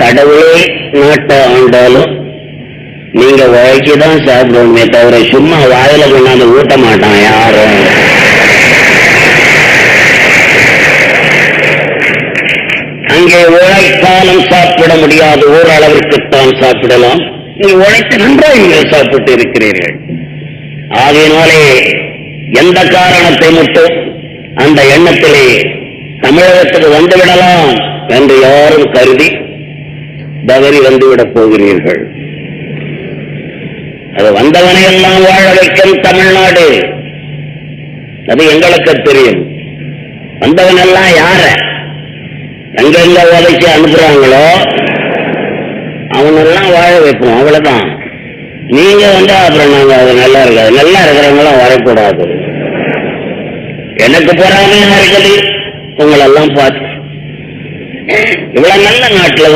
கடவுளே நாட்டை ஆண்டாலும் நீங்க உழைச்சிதான் சாப்பிடுவோமே தவிர சும்மா வாயில கொண்டாந்து ஊட்ட மாட்டான் யாரும். அங்கே உழைத்தாலும் சாப்பிட முடியாது ஓரளவிற்குத்தான் சாப்பிடலாம். நீ உழைத்து நன்றாக நீங்கள் சாப்பிட்டு இருக்கிறீர்கள். ஆகையினாலே எந்த காரணத்தை மட்டும் அந்த எண்ணத்திலே தமிழகத்துக்கு வந்துவிடலாம் என்று யாரும் கருதி தவறி வந்துவிடப் போகிறீர்கள். அது வந்தவனை எல்லாம் வாழ வைக்கும் தமிழ்நாடு. அது எங்களுக்கு தெரியும். வந்தவன் எல்லாம் யார? எங்கெங்க உதைச்சு அனுப்புறாங்களோ அவனெல்லாம் வாழ வைப்போம். அவ்வளவுதான். நீங்க வந்து அப்புறம் நாங்க அது நல்லா இருக்காது. நல்லா இருக்கிறவங்களாம் வரக்கூடாது. எனக்கு பொறாமையா இருக்குது. உங்களெல்லாம் பார்த்து. இவ்வளவு நல்ல நாட்டுல